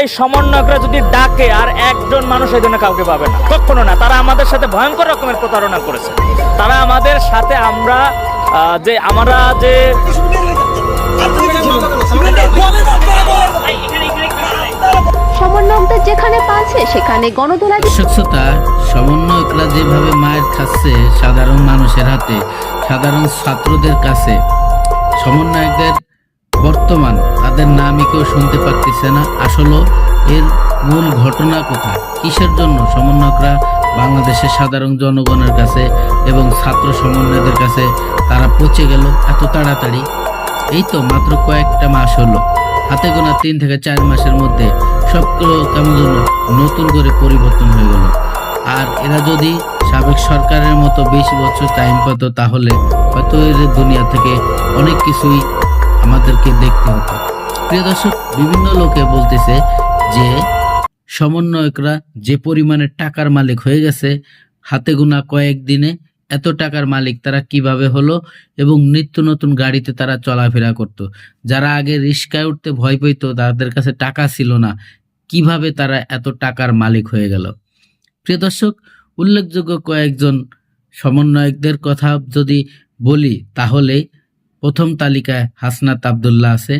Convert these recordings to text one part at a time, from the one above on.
এই সমন্বয়করা যদি ডাকে আর একজন মানুষ এই জন্য কাউকে পাবে না। কখনো না তারা আমাদের সাথে ভয়ঙ্কর রকমের প্রতারণা করেছে। তারা আমাদের সাথে আমরা যে আমরা যে সমন্বয়কদের যেখানে পাচ্ছে সেখানে গণদোলা স্বচ্ছতা সমন্বয়করা যেভাবে মায়ের খাচ্ছে সাধারণ মানুষের হাতে সাধারণ ছাত্রদের কাছে সমন্বয়কদের বর্তমান তাদের নামই কেউ শুনতে পারতেছে না। আসলে এর মূল ঘটনা কোথায়? কিসের জন্য? সমন্বয়করা বাংলাদেশের সাধারণ জনগণের কাছে এবং ছাত্র সমন্বয়দের কাছে তারা পচে গেল এত তাড়াতাড়ি? এই তো মাত্র কয়েকটা মাস হলো। হাতে গোনা তিন থেকে চার মাসের মধ্যে সবগুলো কেমন যেন নতুন করে পরিবর্তন হয়ে গেল। আর এরা যদি সাবেক সরকারের মতো বিশ বছর টাইম পেত, তাহলে হয়তো এর দুনিয়া থেকে অনেক কিছুই আমাদেরকে দেখতে হতো। প্রিয় দর্শক, বিভিন্ন লোকে বলতেছে যে সমন্বয়করা যে পরিমাণে টাকার মালিক হয়ে গেছে, হাতে গোনা কয়েকদিনে এত টাকার মালিক তারা কীভাবে হলো এবং নিত্য নতুন গাড়িতে তারা চলাফেরা করত। যারা আগে রিস্কায় উঠতে ভয় পেত, তাদের কাছে টাকা ছিল না। কীভাবে তারা এত টাকার মালিক হয়ে গেল? প্রিয় দর্শক, উল্লেখযোগ্য কয়েকজন সমন্বয়কদের কথা যদি বলি, তাহলে প্রথম তালিকায় হাসনাত আবদুল্লাহ আছে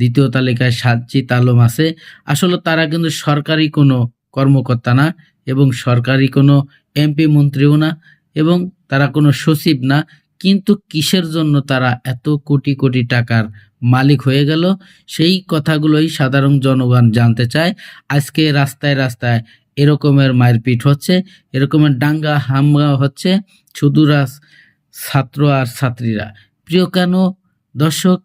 দ্বিতীয় তালিকায় সাজ্জিদ তালম আছে। আসলে তারা কিন্তু সরকারি কোনো কর্মকর্তা না এবং সরকারি কোনো এমপি মন্ত্রীও না এবং তারা কোনো সচিব না। কিন্তু কিসের জন্য তারা এত কোটি কোটি টাকার মালিক হয়ে গেল? সেই কথাগুলোই সাধারণ জনগণ জানতে চায়। আজকে রাস্তায় রাস্তায় এরকমের মারপিট হচ্ছে, এরকমের ডাঙ্গা হামলা হচ্ছে শুধু ছাত্র আর ছাত্রীরা। প্রিয় কেন? দর্শক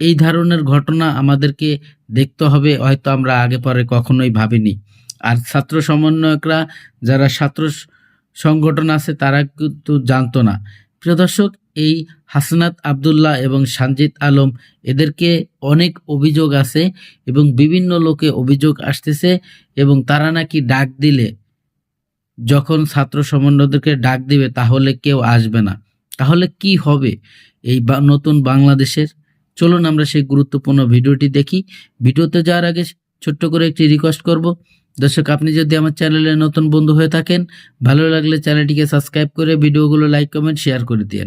এই ধরনের ঘটনা আমাদেরকে দেখতে হবে, হয়তো আমরা আগে পরে কখনোই ভাবিনি। আর ছাত্র সমন্বয়করা, যারা ছাত্র সংগঠন আছে, তারা কিন্তু জানতো না। প্রিয় দর্শক, এই হাসনাত আবদুল্লাহ এবং সানজিদ আলম, এদেরকে অনেক অভিযোগ আছে এবং বিভিন্ন লোকে অভিযোগ আসতেছে এবং তারা নাকি ডাক দিলে। যখন ছাত্র সমন্বয়দেরকে ডাক দিবে, তাহলে কেউ আসবে না। তাহলে কি হবে? এই নতুন বাংলাদেশের চলুন আমরা সেই গুরুত্বপূর্ণ ভিডিওটি দেখি। ভিডিওতে যাওয়ার আগে ছোট্ট করে একটি রিকোয়েস্ট করব। দর্শক, আপনি যদি আমার চ্যানেলে নতুন বন্ধু হয়ে থাকেন, ভালো লাগলে চ্যানেলটিকে সাবস্ক্রাইব করে ভিডিওগুলো লাইক কমেন্ট শেয়ার করে দিন